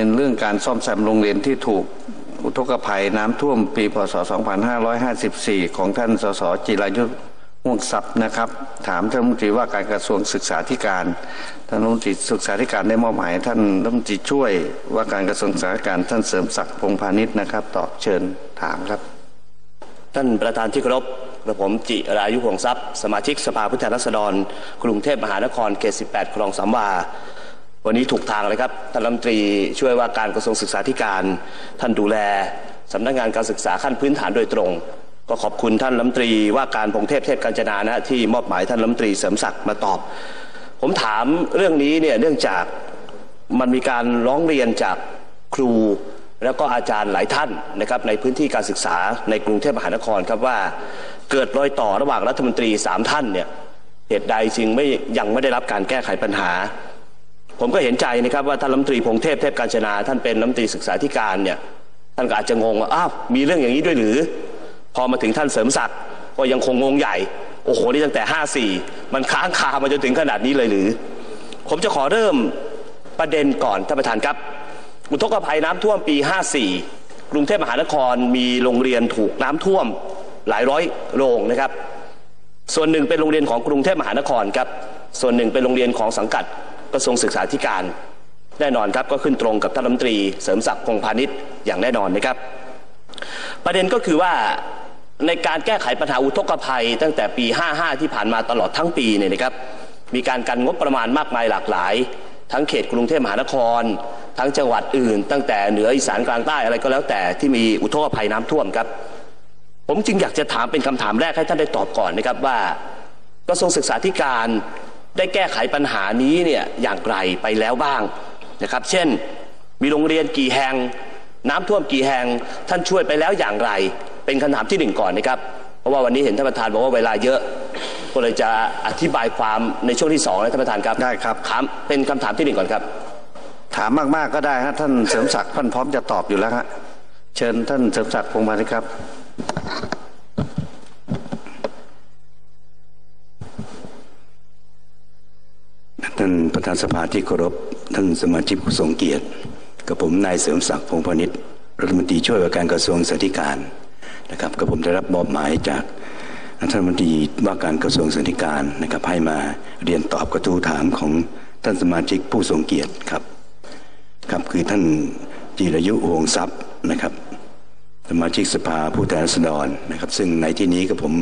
เป็นเรื่องการซ่อมแซมโรงเรียนที่ถูกอุทกภัยน้ำท่วมปีพศ 2554 ของท่านสสจิรายุทธม่วงทรัพ์นะครับ ถามท่านรัฐมนตรีว่าการกระทรวงศึกษาธิการท่านรัฐมนตรีศึกษาธิการได้มอบหมายท่านรัฐมนตรีช่วยว่าการกระทรวงศึกษาธิการท่านเสริมศักดิ์พงพาณิชย์นะครับ ตอบเชิญถามครับ ท่านประธานที่เคารพกระผมจิรายุห่วงทรัพย์ สมาชิกสภาผู้แทนราษฎร กรุงเทพมหานครเขต 18 คลองสามวา วันนี้ถูกทางเลยครับท่านรัฐมนตรีช่วยว่าการกระทรวงศึกษาธิการ ท่านดูแลสำนักงานการศึกษาขั้นพื้นฐานโดยตรง ก็ขอบคุณท่านรัฐมนตรีว่าการพงเทพเทพกัญจนานะที่มอบหมายท่านรัฐมนตรีเสริมศักดิ์มาตอบ ผมถามเรื่องนี้เนี่ยเนื่องจากมันมีการร้องเรียนจากครูแล้วก็อาจารย์หลายท่านนะครับในพื้นที่การศึกษาในกรุงเทพมหานครครับว่า เกิดรอยต่อระหว่างรัฐมนตรีสามท่านเนี่ยเหตุใดจึงไม่ยังไม่ได้รับการแก้ไขปัญหา ผมก็เห็นใจนะครับว่าท่านรัฐมนตรีพงเทพเทพกาญจนา ท่านเป็นรัฐมนตรีศึกษาธิการเนี่ยท่านก็อาจจะงงว่าอ้าวมีเรื่องอย่างนี้ด้วยหรือ พอมาถึงท่านเสริมศักดิ์ก็ยังคงงงใหญ่โอ้โหนี่ตั้งแต่ 54 มันค้างคามาจนถึงขนาดนี้เลยหรือ ผมจะขอเริ่มประเด็นก่อนท่านประธานครับ อุทกภัยน้ำท่วมปี 54 กรุงเทพมหานครมีโรงเรียนถูกน้ำท่วมหลายร้อยโรงนะครับ ส่วนหนึ่งเป็นโรงเรียนของกรุงเทพมหานครครับ ส่วนหนึ่งเป็นโรงเรียนของสังกัด กระทรวงศึกษาธิการ แน่นอนครับก็ขึ้นตรงกับท่านรัฐมนตรี เสริมศักดิ์พงพาณิชย์อย่างแน่นอนนะครับ ประเด็นก็คือว่าในการแก้ไขปัญหาอุทกภัย ตั้งแต่ปี 55 ที่ผ่านมาตลอดทั้งปีเนี่ยนะครับ มีการกันงบประมาณมากมายหลากหลาย ทั้งเขตกรุงเทพมหานคร ทั้งจังหวัดอื่น ตั้งแต่เหนืออีสานกลางใต้อะไรก็แล้วแต่ที่มีอุทกภัยน้ำท่วมครับ ผมจึงอยากจะถามเป็นคำถามแรกให้ท่านได้ตอบก่อนนะครับว่ากระทรวงศึกษาธิการ ได้แก้ไขปัญหานี้เนี่ยอย่างไรไปแล้วบ้างนะครับ เช่น มีโรงเรียนกี่แห่งน้ำท่วมกี่แห่งท่านช่วยไปแล้วอย่างไร เป็นคำถามที่หนึ่งก่อนนะครับ เพราะว่าวันนี้เห็นท่านประธานบอกว่าเวลาเยอะ ก็เลยจะอธิบายความในช่วงที่สองนะท่านประธานครับได้ครับถามเป็นคำถามที่หนึ่งก่อนครับ ถามมากๆก็ได้ฮะท่านเสริมศักดิ์ท่านพร้อมจะตอบอยู่แล้วฮะเชิญท่านเสริมศักดิ์พงษ์พาณิชย์ครับ ประธานสภาที่เคารพท่านสมาชิกผู้ทรงเกียรติ กับผมนายเสริมศักดิ์พงพาณิชย์รัฐมนตรีช่วยว่าการกระทรวงสาธารณการนะครับกับผมได้รับมอบหมายจากท่านรัฐมนตรีว่าการกระทรวงสาธารณการนะครับให้มาเรียนตอบกระทู้ถามของท่านสมาชิกผู้ทรงเกียรติครับครับคือท่านจิรยุวงทรัพย์นะครับ สมาชิกสภาผู้แทนราษฎรนะครับ ซึ่งในที่นี้ก็ผม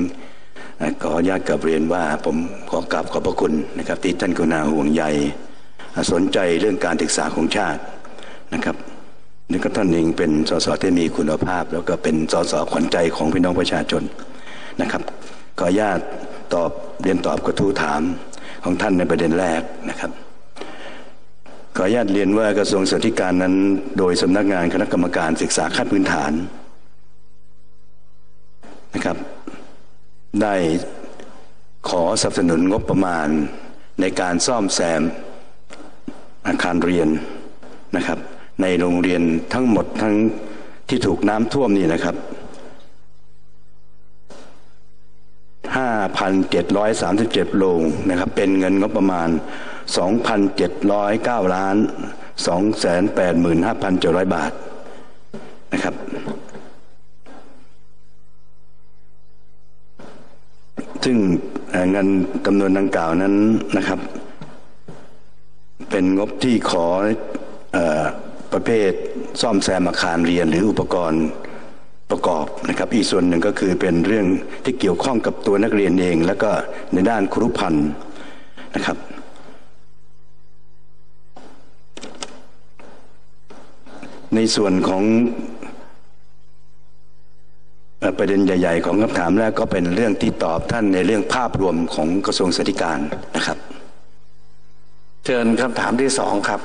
ขออนุญาตกลับเรียนว่าผมขอกราบขอบพระคุณนะครับที่ท่านกุณาห่วงใยสนใจเรื่องการศึกษาของชาตินะครับนี่ก็ท่านเองเป็นสสที่มีคุณภาพ แล้วก็เป็นสสขวัญใจของพี่น้องประชาชนนะครับ ขออนุญาตตอบเรียนตอบกระทู้ถามของท่านในประเด็นแรกนะครับ ขออนุญาตเรียนว่ากระทรวงศึกษาธิการนั้น โดยสำนักงานคณะกรรมการศึกษาขั้นพื้นฐานนะครับ ได้ขอสนับสนุนงบประมาณในการซ่อมแซมอาคารเรียนนะครับ ในโรงเรียนทั้งหมดทั้งที่ถูกน้ำท่วมนี่นะครับ 5,737 โรงนะครับ เป็นเงินงบประมาณ 2,709 ล้าน 285,700 บาทนะครับ ซึ่งเงินจำนวนดังกล่าวนั้นนะครับ เป็นงบที่ขออประเภทซ่อมแซมอาคารเรียนหรืออุปกรณ์ประกอบนะครับ อีกส่วนหนึ่งก็คือเป็นเรื่องที่เกี่ยวข้องกับตัวนักเรียนเอง แล้วก็ในด้านครุพันธ์นะครับในส่วนของ ประเด็นใหญ่ ๆ ของคำถามแรกก็เป็นเรื่องที่ตอบท่านในเรื่องภาพรวมของกระทรวงสาธการนะครับ เชิญคำถามที่สองครับ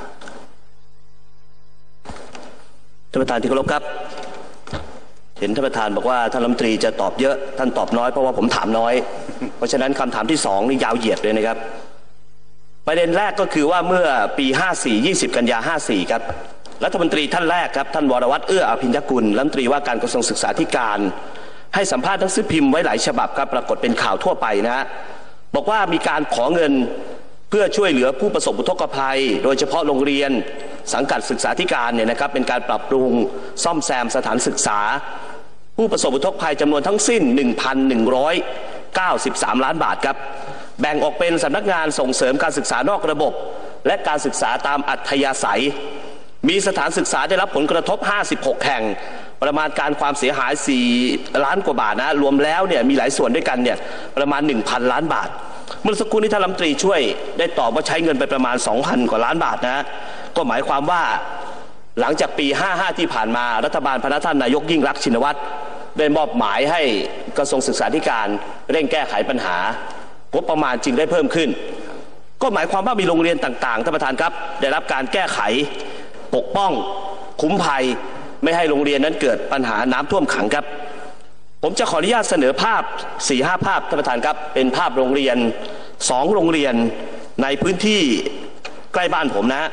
ท่านประธานที่เคารพครับ เห็นท่านประธานบอกว่าท่านรัฐมนตรีจะตอบเยอะท่านตอบน้อยเพราะว่าผมถามน้อย เพราะฉะนั้นคำถามที่สองนี่ยาวเหยียดเลยนะครับ ประเด็นแรกก็คือว่าเมื่อปี 54 20 กันยา 54 ครับรัฐมนตรีท่านแรกครับ ท่านวรวัตรเอื้ออภิญญกุลรัฐมนตรีว่าการกระทรวงศึกษาธิการ ให้สัมภาษณ์หนังสือพิมพ์ไว้หลายฉบับครับปรากฏเป็นข่าวทั่วไปนะฮะบอกว่ามีการขอเงินเพื่อช่วยเหลือผู้ประสบอุทกภัย โดยเฉพาะโรงเรียน สังกัดศึกษาธิการเนี่ยนะครับเป็นการปรับปรุงซ่อมแซมสถานศึกษา ผู้ประสบอุทกภัยจำนวนทั้งสิ้น 1,193 ล้านบาทครับแบ่งออกเป็นสำนักงานส่งเสริมการศึกษานอกระบบ และการศึกษาตามอัธยาศัย มีสถานศึกษาได้รับผลกระทบ 56 แห่ง ประมาณการความเสียหาย 4 ล้านกว่าบาทนะ รวมแล้วเนี่ยมีหลายส่วนด้วยกันเนี่ยประมาณ 1,000 ล้านบาท เมื่อสักครู่นี้ท่านรัฐมนตรีช่วยได้ตอบว่าใช้เงินไปประมาณ 2,000 กว่าล้านบาทนะก็หมายความว่าหลังจากปี 55 ที่ผ่านมารัฐบาลพระท่านนายกยิ่งรักชินวัตรได้มอบหมายให้กระทรวงศึกษาธิการเร่งแก้ไขปัญหางบประมาณจึงได้เพิ่มขึ้น ก็หมายความว่ามีโรงเรียนต่างๆท่านประธานครับ ได้รับการแก้ไขปกป้อง คุ้มภัย ไม่ให้โรงเรียนนั้นเกิดปัญหาน้ำท่วมขังครับ ผมจะขออนุญาตเสนอภาพ4ีหภาพท่านประธานครับ เป็นภาพโรงเรียนสองโรงเรียนในพื้นที่ใกล้บ้านผมนะ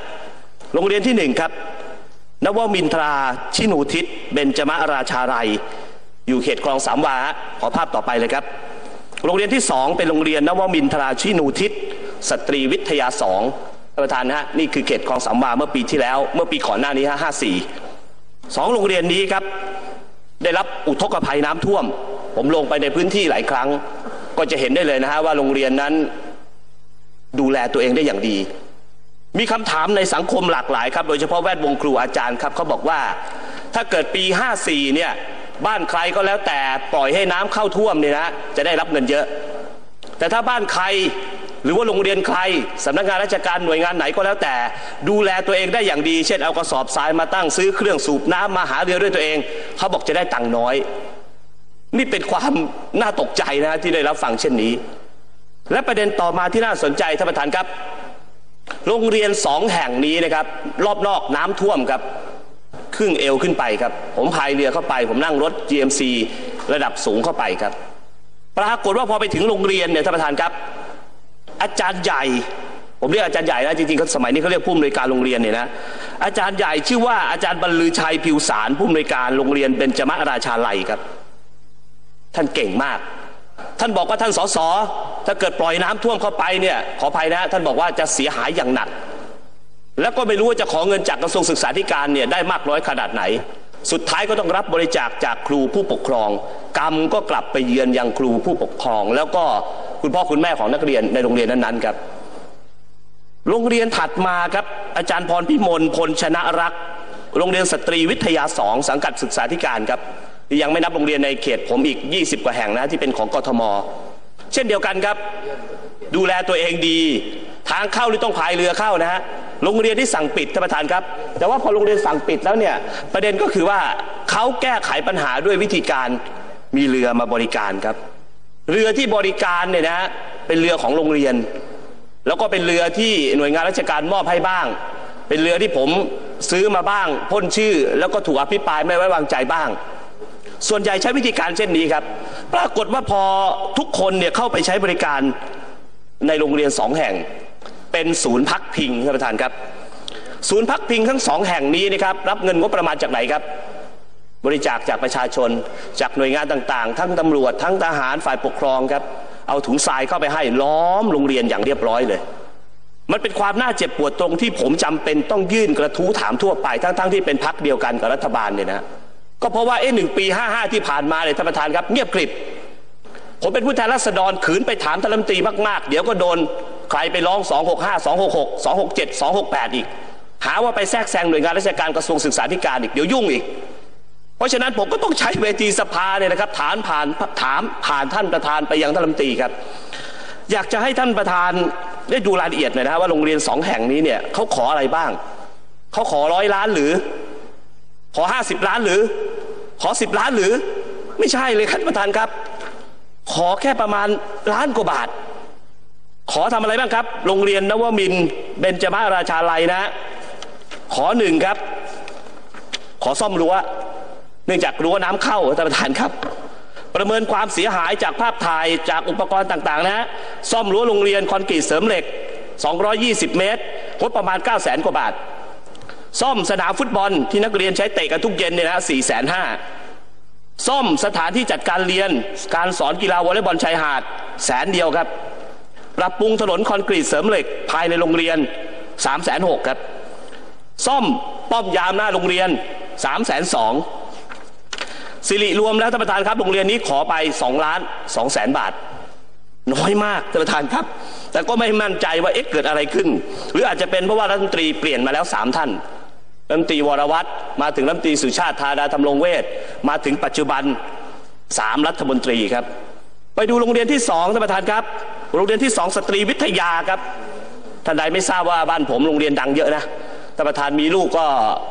โรงเรียนที่หนึ่งครับนวมินทราชินูทิศเบญจมราชาลัยอยู่เขตคลองสามวาขอภาพต่อไปเลยครับ โรงเรียนที่สองเป็นโรงเรียนนวมินทราชินูทิศสตรีวิทยาสองท่านประธานนะฮะนี่คือเขตคลองสามวาเมื่อปีที่แล้ว เมื่อปีก่อนหน้านี้ฮะห้าสี่ สองโรงเรียนนี้ครับ ได้รับอุทกภัยน้ำท่วม ผมลงไปในพื้นที่หลายครั้ง ก็จะเห็นได้เลยนะฮะว่าโรงเรียนนั้น ดูแลตัวเองได้อย่างดี มีคำถามในสังคมหลากหลายครับ โดยเฉพาะแวดวงครูอาจารย์ครับเขาบอกว่า ถ้าเกิดปี 54 เนี่ย บ้านใครก็แล้วแต่ปล่อยให้น้ำเข้าท่วมเนี่ยนะจะได้รับเงินเยอะ แต่ถ้าบ้านใคร หรือว่าโรงเรียนใครสำนักงานราชการหน่วยงานไหนก็แล้วแต่ ดูแลตัวเองได้อย่างดี เช่นเอากระสอบทรายมาตั้งซื้อเครื่องสูบน้ำมาหาเรือด้วยตัวเอง เขาบอกจะได้ตังค์น้อย นี่เป็นความน่าตกใจนะที่ได้รับฟังเช่นนี้ และประเด็นต่อมาที่น่าสนใจท่านประธานครับ โรงเรียนสองแห่งนี้นะครับ รอบนอกน้ำท่วมครับครึ่งเอวขึ้นไปครับ ผมพายเรือเข้าไป ผมนั่งรถ GMC ระดับสูงเข้าไปครับ ปรากฏว่าพอไปถึงโรงเรียนเนี่ยท่านประธานครับ อาจารย์ใหญ่ ผมเรียกอาจารย์ใหญ่นะจริงๆเขาสมัยนี้เขาเรียกผู้อำนวยการโรงเรียนเนี่ยนะอาจารย์ใหญ่ชื่อว่าอาจารย์บรรลือชัยผิวสารผู้อำนวยการโรงเรียนเบญจมราชาลัยครับ ท่านเก่งมาก ท่านบอกว่าท่านสสถ้าเกิดปล่อยน้ำท่วมเข้าไปเนี่ยขออภัยนะ ท่านบอกว่าจะเสียหายอย่างหนัก แล้วก็ไม่รู้ว่าจะขอเงินจากกระทรวงศึกษาธิการเนี่ยได้มากน้อยขนาดไหน สุดท้ายก็ต้องรับบริจาคจากครูผู้ปกครอง กรรมก็กลับไปเยือนยังครูผู้ปกครอง แล้วก็ คุณพ่อคุณแม่ของนักเรียนในโรงเรียนนั้นๆครับ โรงเรียนถัดมาครับ อาจารย์พรพิมลพลชนะรัก โรงเรียนสตรีวิทยาสองสังกัดศึกษาธิการครับ ยังไม่นับโรงเรียนในเขตผมอีก 20 กว่าแห่งนะที่เป็นของกทม เช่นเดียวกันครับ ดูแลตัวเองดี ทางเข้านี่ต้องพายเรือเข้านะฮะโรงเรียนที่สั่งปิดท่านประธานครับ แต่ว่าพอโรงเรียนสั่งปิดแล้วเนี่ยประเด็นก็คือว่าเขาแก้ไขปัญหาด้วยวิธีการมีเรือมาบริการครับ เรือที่บริการเนี่ยนะเป็นเรือของโรงเรียน แล้วก็เป็นเรือที่หน่วยงานราชการมอบให้บ้าง เป็นเรือที่ผมซื้อมาบ้างพ่นชื่อ แล้วก็ถูกอภิปรายไม่ไว้วางใจบ้าง ส่วนใหญ่ใช้วิธีการเช่นนี้ครับ ปรากฏว่าพอทุกคนเนี่ยเข้าไปใช้บริการในโรงเรียนสองแห่ง เป็นศูนย์พักพิงท่านประธานครับ ศูนย์พักพิงทั้งสองแห่งนี้นะครับรับเงินงบประมาณจากไหนครับ บริจาคจากประชาชน จากหน่วยงานต่างๆ ทั้งตำรวจทั้งทหารฝ่ายปกครองครับ เอาถุงทรายเข้าไปให้ล้อมโรงเรียนอย่างเรียบร้อยเลย มันเป็นความน่าเจ็บปวดตรงที่ผมจำเป็นต้องยื่นกระทู้ถามทั่วไป ทั้งๆที่เป็นพักเดียวกันกับรัฐบาลเนี่ยนะก็เพราะว่าเอ๊ะหนึ่งปี55ที่ผ่านมาเนี่ยท่านประธานครับ เงียบกริบผมเป็นผู้แทนราษฎรขืนไปถามท่านรัฐมนตรีมากๆ เดี๋ยวก็โดนใครไปร้อง 265 266 267 268 อีก หาว่าไปแทรกแซงหน่วยงานราชการกระทรวงศึกษาธิการอีกเดี๋ยวยุ่งอีก เพราะฉะนั้นผมก็ต้องใช้เวทีสภาเนี่ยนะครับฐานผ่านถามผ่านท่านประธานไปยังท่านรัฐมนตรีครับ อยากจะให้ท่านประธานได้ดูรายละเอียดหน่อยนะว่าโรงเรียนสองแห่งนี้เนี่ยเขาขออะไรบ้างเขาขอร้อยล้านหรือ ขอห้าสิบล้านหรือ ขอสิบล้านหรือ ไม่ใช่เลยครับประธานครับ ขอแค่ประมาณล้านกว่าบาท ขอทำอะไรบ้างครับ โรงเรียนนวมินเบญจมาราชาลัยนะ ขอหนึ่งครับ ขอซ่อมรั้ว นื่องจากรั้วน้ำเข้าท่านประธานครับประเมินความเสียหายจากภาพถ่ายจากอุปกรณ์ต่างๆ นะ ซ่อมรั้วโรงเรียนคอนกรีตเสริมเหล็ก 220 เมตร งบประมาณ 9 0 0 0 0 0 กว่าบาท ซ่อมสนามฟุตบอลที่นักเรียนใช้เตะกันทุกเย็นเนี่ยนะ4 5 0 0 0ซ่อมสถานที่จัดการเรียน การสอนกีฬาวอลเลย์บอลชายหาดแสนเดียวครับ ปรับปรุงถนนคอนกรีตเสริมเหล็กภายในโรงเรียน 3 6 0 0 0ครับ ซ่อมป้อมยามหน้าโรงเรียน3ามแสน สิริรวมแล้วท่านประธานครับโรงเรียนนี้ขอไป2ล้าน2แสนบาท น้อยมากท่านประธานครับ แต่ก็ไม่มั่นใจว่าเอ๊ะเกิดอะไรขึ้น หรืออาจจะเป็นเพราะว่ารัฐมนตรีเปลี่ยนมาแล้วสามท่านรัฐมนตรีวรวัตรมาถึงรัฐมนตรีสุชาติธาดาธรรมรงเวทมาถึงปัจจุบันสามรัฐมนตรีครับ ไปดูโรงเรียนที่สองท่านประธานครับ โรงเรียนที่สองสตรีวิทยาครับท่านใดไม่ทราบว่าบ้านผมโรงเรียนดังเยอะนะ ท่านประธานมีลูกก็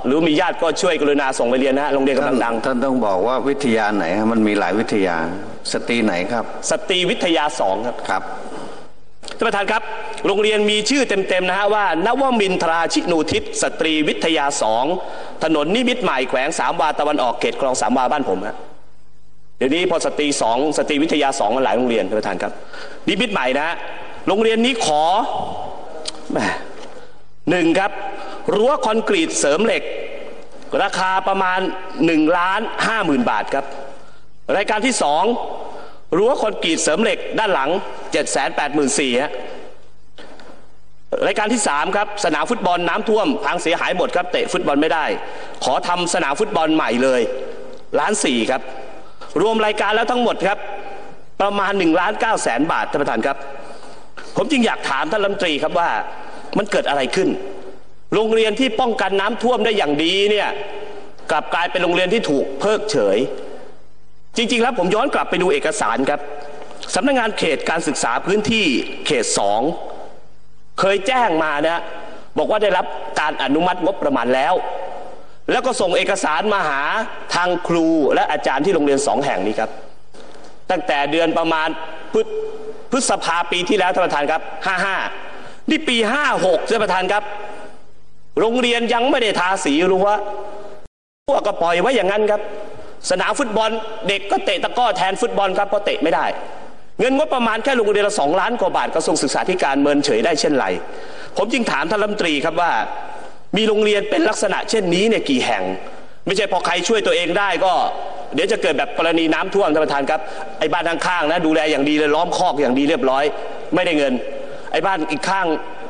หรือมีญาติก็ช่วยกรุณาส่งไปเรียนนะฮะโรงเรียนกำลังดังท่านต้องบอกว่าวิทยาไหนฮะมันมีหลายวิทยา สตรีไหนครับ สตรีวิทยาสองครับครับท่านประธานครับ โรงเรียนมีชื่อเต็มๆนะฮะว่านวมินทราชินูทิศสตรีวิทยาสองถนนนิมิตรใหม่แขวงสามวาตะวันออกเขตคลองสามวาบ้านผมฮะเดี๋ยวนี้พอสตรีสองสตรีวิทยาสองมันหลายโรงเรียนท่านประธานครับ นิมิตรใหม่นะฮะโรงเรียนนี้ขอแหมหนึ่งครับ รั้วคอนกรีตเสริมเหล็ก ราคาประมาณ1ล้านห้าหมื่นบาทครับ รายการที่สองรั้วคอนกรีตเสริมเหล็กด้านหลัง 7 8 4 0 0 0ฮะรายการที่สามครับ สนามฟุตบอลน้ำท่วม พังเสียหายหมดครับ เตะฟุตบอลไม่ได้ ขอทำสนามฟุตบอลใหม่เลยล้านสี่ครับ รวมรายการแล้วทั้งหมดครับ ประมาณ1ล้าน9แสนบาทท่านประธานครับ ผมจึงอยากถามท่านรัฐมนตรีครับว่ามันเกิดอะไรขึ้น โรงเรียนที่ป้องกันน้ำท่วมได้อย่างดีเนี่ยกลับกลายเป็นโรงเรียนที่ถูกเพิกเฉย จริง ๆ แล้วผมย้อนกลับไปดูเอกสารครับสำนักงงานเขตการศึกษาพื้นที่เขตสองเคยแจ้งมานะบอกว่าได้รับการอนุมัติงบประมาณแล้ว แล้วก็ส่งเอกสารมาหาทางครูและอาจารย์ที่โรงเรียนสองแห่งนี้ครับ ตั้งแต่เดือนประมาณพฤษพฤษภาปีที่แล้วท่านประธานครับห้าห้านี่ปีห้าหกท่านประธานครับ โรงเรียนยังไม่ได้ทาสีรั้วพวกก็ปล่อยไว้อย่างนั้นครับ สนามฟุตบอลเด็กก็เตะตะก้อแทนฟุตบอลครับเพราะเตะไม่ได้ เงินงบประมาณแค่โรงเรียนละสองล้านกว่าบาทกระทรวงศึกษาธิการเมินเฉยได้เช่นไร ผมจึงถามท่านรัฐมนตรีครับว่า มีโรงเรียนเป็นลักษณะเช่นนี้เนี่ยกี่แห่ง ไม่ใช่พอใครช่วยตัวเองได้ก็ เดี๋ยวจะเกิดแบบกรณีน้ำท่วมท่านประธานครับไอ้บ้านข้างๆนะดูแลอย่างดีเลยล้อมคอกอย่างดีเรียบร้อย ไม่ได้เงิน ไอ้บ้านอีกข้าง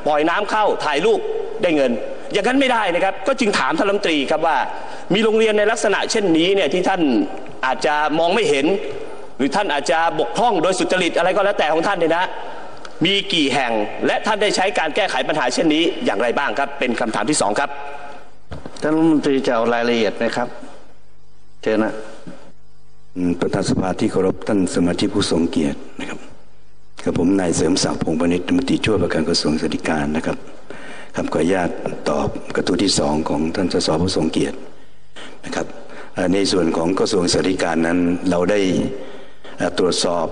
ปล่อยน้ำเข้าถ่ายรูปได้เงิน อย่างนั้นไม่ได้นะครับ ก็จึงถามท่านรัฐมนตรีครับว่า มีโรงเรียนในลักษณะเช่นนี้เนี่ยที่ท่านอาจจะมองไม่เห็น หรือท่านอาจจะบกพร่องโดยสุจริตอะไรก็แล้วแต่ของท่านเนี่ยนะ มีกี่แห่งและท่านได้ใช้การแก้ไขปัญหาเช่นนี้อย่างไรบ้างครับ เป็นคำถามที่สองครับท่านรัฐมนตรีจะเอารายละเอียดไหมครับเชิญนะอืมประธานสภาที่เคารพท่านสมาชิกผู้ทรงเกียรตินะครับกับผมนายเสริมศักดิ์พงษ์พนิษฐ์รัฐมนตรีช่วยว่าการกระทรวงสาธารณการนะครับ ครับขออนุญาตตอบกระทู้ที่สองของท่านสสผู้ทรงเกียรตินะครับในส่วนของกระทรวงสาธารณการนั้นเราได้ตรวจสอบ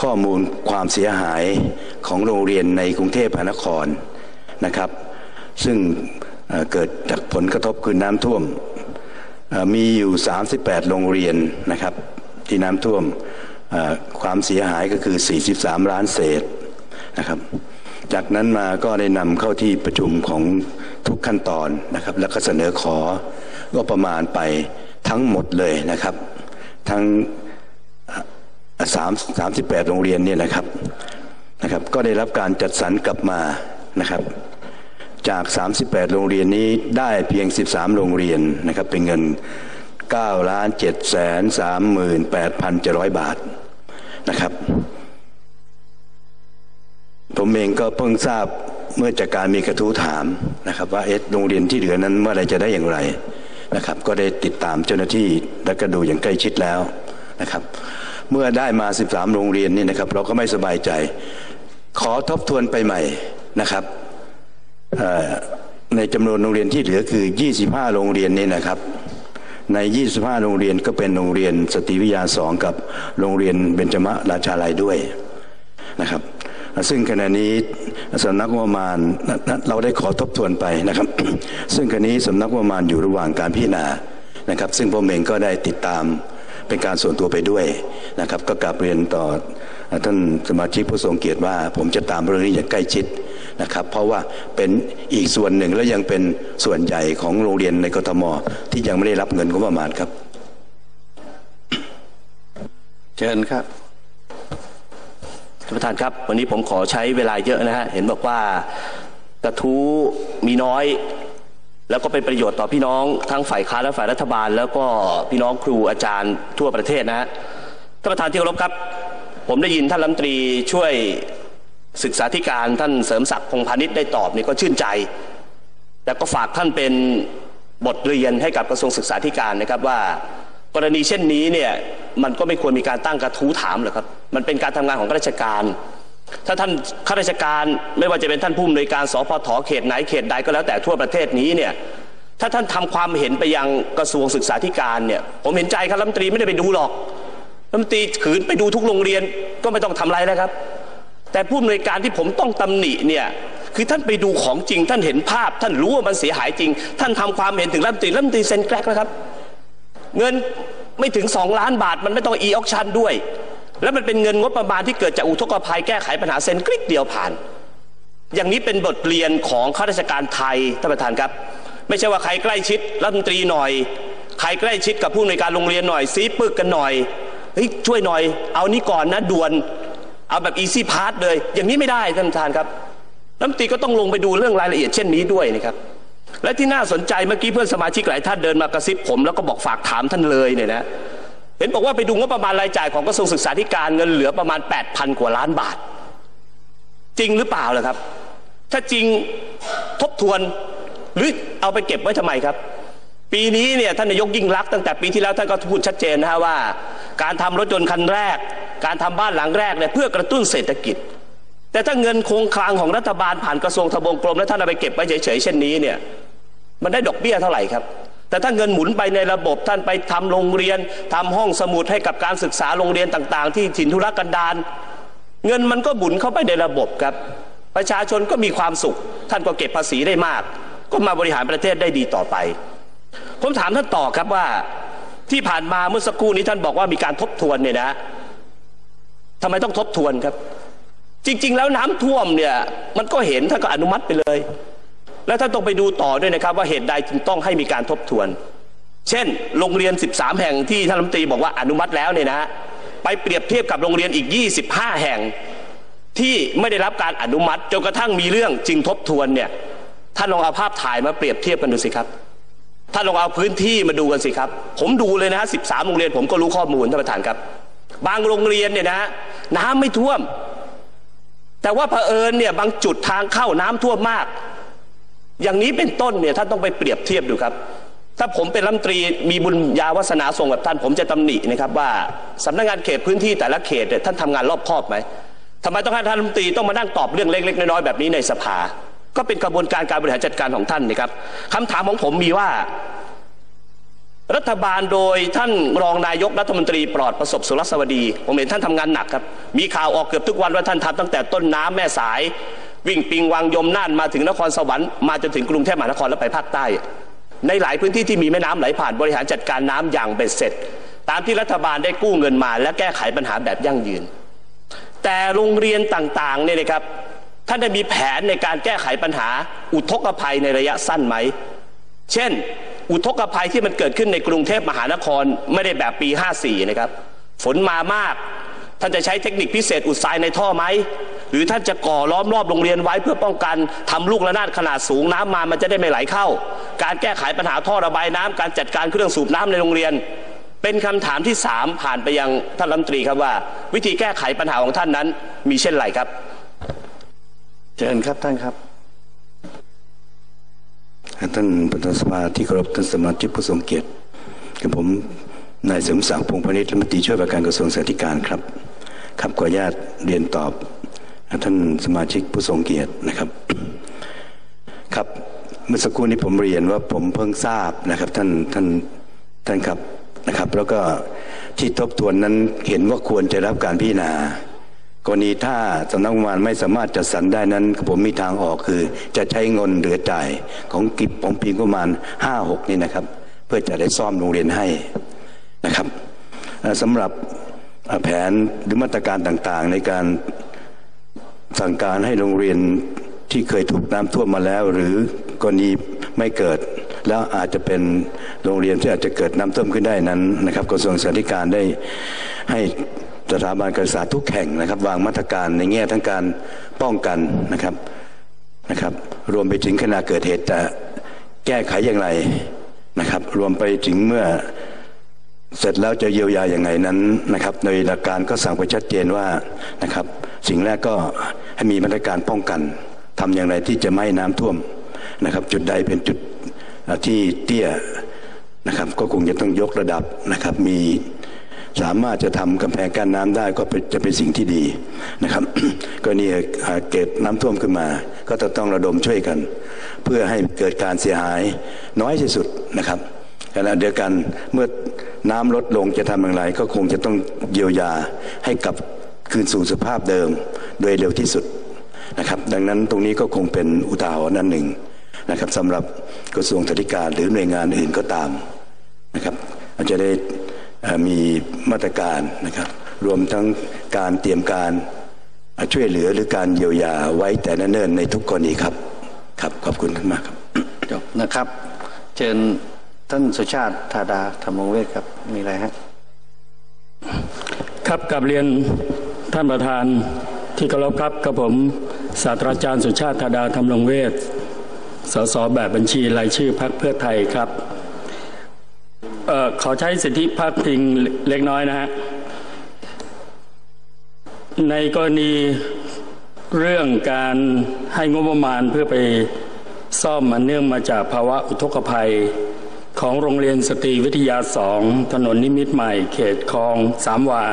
ข้อมูลความเสียหายของโรงเรียนในกรุงเทพมหานครนะครับ ซึ่งเกิดจากผลกระทบคือน้ำท่วมเอ่อมีอยู่ 38 โรงเรียนนะครับที่น้ำท่วมความเสียหายก็คือ 43 ล้านเศษนะครับ จากนั้นมาก็ได้นำเข้าที่ประชุมของทุกขั้นตอนนะครับ แล้วก็เสนอขอก็ประมาณไปทั้งหมดเลยนะครับ ทั้งสามสามสิบแปดโรงเรียนเนี่ยนะครับนะครับ ก็ได้รับการจัดสรรกลับมานะครับ จาก 38 โรงเรียนนี้ได้เพียง 13 โรงเรียนนะครับเป็นเงิน9ล้าน7แสน38,700 บาทนะครับ ผมเองก็เพิ่งทราบเมื่อจากการมีกระทู้ถามนะครับว่าเอ๊ะโรงเรียนที่เหลือนั้นเมื่อไรจะได้อย่างไรนะครับ ก็ได้ติดตามเจ้าหน้าที่และก็ดูอย่างใกล้ชิดแล้วนะครับ เมื่อได้มา 13 โรงเรียนนี่นะครับ เราก็ไม่สบายใจ ขอทบทวนไปใหม่นะครับในจำนวนโรงเรียนที่เหลือคือ 25 โรงเรียนนี้นะครับ ใน 25 โรงเรียนก็เป็นโรงเรียนสตรีวิทยาสองกับโรงเรียนเบญจมราชาลัยด้วยนะครับ ซึ่งขณะนี้สำนักงบประมาณเราได้ขอทบทวนไปนะครับ ซึ่งขณะนี้สำนักงบประมาณอยู่ระหว่างการพิจารณานะครับ ซึ่งผมเองก็ได้ติดตามเป็นการส่วนตัวไปด้วยนะครับ ก็กลับเรียนต่อท่านสมาชิกผู้ทรงเกียรติว่า ผมจะตามเรื่องนี้อย่างใกล้ชิดนะครับ เพราะว่าเป็นอีกส่วนหนึ่งและยังเป็นส่วนใหญ่ของโรงเรียนในกทมที่ยังไม่ได้รับเงินงบประมาณครับ เชิญครับ ท่านประธานครับ วันนี้ผมขอใช้เวลาเยอะนะฮะเห็นบอกว่ากระทู้มีน้อย แล้วก็เป็นประโยชน์ต่อพี่น้องทั้งฝ่ายค้านและฝ่ายรัฐบาล แล้วก็พี่น้องครูอาจารย์ทั่วประเทศนะฮะท่านประธานที่เคารพครับ ผมได้ยินท่านรัฐมนตรีช่วยศึกษาธิการท่านเสริมศักดิ์พงพาณิชย์ได้ตอบนี่ก็ชื่นใจ แต่ก็ฝากท่านเป็นบทเรียนให้กับกระทรวงศึกษาธิการนะครับว่า กรณีเช่นนี้เนี่ยมันก็ไม่ควรมีการตั้งกระทู้ถามหรอกครับ มันเป็นการทำงานของข้าราชการ ถ้าท่านข้าราชการไม่ว่าจะเป็นท่านผู้อำนวยการสพทเขตไหนเขตใดก็แล้วแต่ทั่วประเทศนี้เนี่ยถ้าท่านทำความเห็นไปยังกระทรวงศึกษาธิการเนี่ยผมเห็นใจครับรัฐมนตรีไม่ได้ไปดูหรอกรัฐมนตรีขืนไปดูทุกโรงเรียนก็ไม่ต้องทำอะไรนะครับ แต่ผู้อำนวยการที่ผมต้องตำหนิเนี่ยคือท่านไปดูของจริง ท่านเห็นภาพ ท่านรู้ว่ามันเสียหายจริง ท่านทำความเห็นถึงรัฐมนตรีรัฐมนตรีเซ็นแกรกนะครับ เงินไม่ถึงสองล้านบาท มันไม่ต้องอีออคชั่นด้วย แล้วมันเป็นเงินงบประมาณที่เกิดจากอุทกภัยแก้ไขปัญหาเซ็นคลิกเดียวผ่าน อย่างนี้เป็นบทเรียนของข้าราชการไทยท่านประธานครับ ไม่ใช่ว่าใครใกล้ชิดรัฐมนตรีหน่อย ใครใกล้ชิดกับผู้ในการโรงเรียนหน่อยซีปึกกันหน่อยเฮ้ยช่วยหน่อย เอานี้ก่อนนะด่วนเอาแบบอีซี่พาร์ทเลย อย่างนี้ไม่ได้ท่านประธานครับรัฐมนตรีก็ต้องลงไปดูเรื่องรายละเอียดเช่นนี้ด้วยนะครับ และที่น่าสนใจเมื่อกี้เพื่อนสมาชิกหลายท่านเดินมากระซิบผม แล้วก็บอกฝากถามท่านเลยเนี่ยนะเห็นบอกว่าไปดูงบประมาณรายจ่ายของกระทรวงศึกษาธิการเงินเหลือประมาณ 8,000 กว่าล้านบาท จริงหรือเปล่าล่ะครับ ถ้าจริงทบทวนหรือเอาไปเก็บไว้ทำไมครับ ปีนี้เนี่ยท่านนายกยิ่งรักตั้งแต่ปีที่แล้วท่านก็พูดชัดเจนนะฮะว่า การทำรถยนต์คันแรก การทำบ้านหลังแรกเนี่ยเพื่อกระตุ้นเศรษฐกิจ แต่ถ้าเงินคงคลังของรัฐบาลผ่านกระทรวงทบวงกรมแล้วท่านเอาไปเก็บไว้เฉยๆเช่นนี้เนี่ย มันได้ดอกเบี้ยเท่าไหร่ครับ แต่ถ้าเงินหมุนไปในระบบท่านไปทำโรงเรียนทำห้องสมุดให้กับการศึกษาโรงเรียนต่างๆ ที่ถิ่นธุรกันดารเงินมันก็บุนเข้าไปในระบบครับ ประชาชนก็มีความสุข ท่านก็เก็บภาษีได้มาก ก็มาบริหารประเทศได้ดีต่อไป ผมถามท่านต่อครับว่าที่ผ่านมาเมื่อสักครู่นี้ท่านบอกว่ามีการทบทวนเนี่ยนะทำไมต้องทบทวนครับ จริง ๆ แล้วน้ำท่วมเนี่ย มันก็เห็นท่านก็อนุมัติไปเลย แล้วท่านต้องไปดูต่อด้วยนะครับ ว่าเหตุใดจึงต้องให้มีการทบทวน เช่น โรงเรียน 13 แห่งที่ท่านรัฐมนตรีบอกว่าอนุมัติแล้วเนี่ยนะไปเปรียบเทียบกับโรงเรียนอีก 25 แห่ง ที่ไม่ได้รับการอนุมัติจนกระทั่งมีเรื่องจึงทบทวนเนี่ยท่านลองเอาภาพถ่ายมาเปรียบเทียบกันดูสิครับท่านลองเอาพื้นที่มาดูกันสิครับ ผมดูเลยนะฮะ13โรงเรียนผมก็รู้ข้อมูลท่านประธานครับ บางโรงเรียนเนี่ยนะน้ำไม่ท่วม แต่ว่าเผอิญเนี่ยบางจุดทางเข้าน้ำท่วมมาก อย่างนี้เป็นต้นเนี่ยท่านต้องไปเปรียบเทียบดูครับ ถ้าผมเป็นรัฐมนตรีมีบุญญาวาสนาส่งกับท่าน ผมจะตำหนินะครับว่าสำนักงานเขตพื้นที่แต่ละเขตเนี่ยท่านทำงานรอบคอบไหมทำไมต้องให้ท่านรัฐมนตรีต้องมานั่งตอบเรื่องเล็กๆน้อยๆแบบนี้ในสภา ก็เป็นกระบวนการการบริหารจัดการของท่านนะครับคำถามของผมมีว่า รัฐบาลโดยท่านรองนายกรัฐมนตรีปลอดประสบสุรสวดี ผมเห็นท่านทำงานหนักครับ มีข่าวออกเกือบทุกวันว่าท่านทำตั้งแต่ต้นน้ำแม่สาย วิ่งปิงวังยมน่านมาถึงนครสวรรค์มาจนถึงกรุงเทพมหานครและไปภาคใต้ ในหลายพื้นที่ที่มีแม่น้ำไหลผ่านบริหารจัดการน้ำอย่างเบ็ดเสร็จ ตามที่รัฐบาลได้กู้เงินมา และแก้ไขปัญหาแบบยั่งยืน แต่โรงเรียนต่างๆเนี่ยนะครับท่านได้มีแผนในการแก้ไขปัญหาอุทกภัยในระยะสั้นไหม เช่น อุทกภัยที่มันเกิดขึ้นในกรุงเทพมหานครไม่ได้แบบปี 54 นะครับ ฝนมามาก ท่านจะใช้เทคนิคพิเศษอุดทรายในท่อไหม หรือท่านจะก่อล้อมรอบโรงเรียนไว้เพื่อป้องกันทำลูกระนาดขนาดสูงน้ำมามันจะได้ไม่ไหลเข้า การแก้ไขปัญหาท่อระบายน้ำการจัดการเครื่องสูบน้ำในโรงเรียน เป็นคำถามที่สามผ่านไปยังท่านรัฐมนตรีครับว่า วิธีแก้ไขปัญหาของท่านนั้นมีเช่นไรครับเชิญครับท่านครับท่านประธานสภาที่เคารพท่านสมาชิกผู้ทรงเกียรติกับผมนายเสริมศักดิ์พงษ์พานิชรัฐมนตรีช่วยว่าการกระทรวงสาธารณสุขครับครับขออนุญาตเรียนตอบ ท่านสมาชิกผู้ทรงเกียรตินะครับ ครับเมื่อสักครู่นี้ผมเรียนว่าผมเพิ่งทราบนะครับ ท่านท่านท่านครับนะครับ แล้วก็ที่ทบทวนนั้นเห็นว่าควรจะรับการพิจารณากรณีถ้าสำนักงานไม่สามารถจัดสรรได้นั้น ผมมีทางออกคือ จะใช้เงินเหลือจ่ายของกิบของปีประมาณห้าหกนี่นะครับ เพื่อจะได้ซ่อมโรงเรียนให้นะครับสำหรับแผนหรือมาตรการต่างๆ ในการ สั่งการให้โรงเรียนที่เคยถูกน้ำท่วมมาแล้ว หรือกรณีไม่เกิด แล้วอาจจะเป็นโรงเรียนที่อาจจะเกิดน้ำท่วมขึ้นได้นั้นนะครับกระทรวงสาธารณสุขได้ให้สถาบันการศึกษาทุกแห่งนะครับ วางมาตรการในแง่ทั้งการป้องกันนะครับนะครับ รวมไปถึงขณะเกิดเหตุจะแก้ไขอย่างไรนะครับ รวมไปถึงเมื่อเสร็จแล้วจะเยียวยาอย่างไงนั้นนะครับ ในหลักการก็สั่งไปชัดเจนว่านะครับ สิ่งแรกก็ ให้มีมาตรการป้องกันทำอย่างไรที่จะไม่ให้น้ำท่วมนะครับ จุดใดเป็นจุดที่เตี้ยนะครับก็คงจะต้องยกระดับนะครับ มีสามารถจะทำกำแพงกั้นน้ำได้ก็จะเป็นสิ่งที่ดีนะครับ ก็นี่เกิดน้ำท่วมขึ้นมา ก็จะต้องระดมช่วยกัน เพื่อให้เกิดการเสียหายน้อยที่สุดนะครับขณะเดียวกันเมื่อน้ำลดลงจะทำอย่างไร ก็คงจะต้องเยียวยาให้กับ คืนสู่สภาพเดิมโดยเร็วที่สุดนะครับ ดังนั้นตรงนี้ก็คงเป็นอุทาหรณ์นันหนึ่งนะครับสำหรับกระทรวงสาธารณสุขหรือหน่วยงานอื่นก็ตามนะครับอาจจะได้เอ่อมีมาตรการนะครับ รวมทั้งการเตรียมการเอ่อช่วยเหลือหรือการเยียวยาไว้แต่เนิ่นๆในทุกกรณีครับครับขอบคุณท่านมากครับจบนะครับ เชิญท่านสุชาติธาดาธรรมรงเวชครับมีอะไรฮะครับกับเรียน ท่านประธานที่เคารพครับกับผมศาสตราจารย์สุชาติธาดาธรรมรงเวชสสแบบบัญชีรายชื่อพรรคเพื่อไทยครับเอ่อขอใช้สิทธิพักพิงเล็กน้อยนะฮะในกรณีเรื่องการให้งบประมาณเพื่อไปซ่อมมันเนื่องมาจากภาวะอุทกภัย ของโรงเรียนสตรีวิทยาสองถนนนิมิตใหม่ เขตคลองสามวา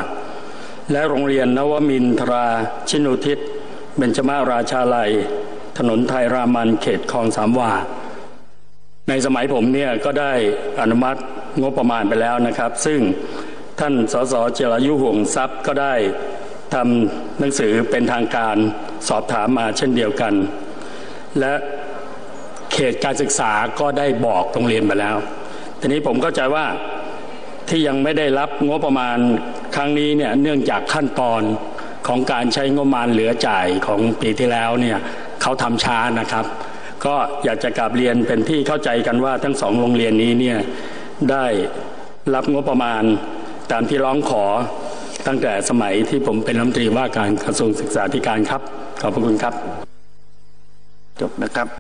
และโรงเรียนนวมินทราชินุทิศเบญจมาราชาลัย ถนนไทยรามันเขตคลองสามวา ในสมัยผมเนี่ยก็ได้อนุมัติงบประมาณไปแล้วนะครับ ซึ่งท่านสสเจรายุห่วงทรัพย์ก็ได้ทำหนังสือเป็นทางการสอบถามมาเช่นเดียวกัน และเขตการศึกษาก็ได้บอกโรงเรียนมาแล้ว ทีนี้ผมเข้าใจว่าที่ยังไม่ได้รับงบประมาณ ครั้งนี้เนี่ยเนื่องจากขั้นตอนของการใช้งบประมาณเหลือจ่ายของปีที่แล้วเนี่ยเขาทำช้านะครับ ก็อยากจะกราบเรียนเป็นที่เข้าใจกันว่าทั้งสองโรงเรียนนี้เนี่ยได้รับงบประมาณตามที่ร้องขอตั้งแต่สมัยที่ผมเป็นรัฐมนตรีว่าการกระทรวงศึกษาธิการครับ ขอบพระคุณครับ จบนะครับ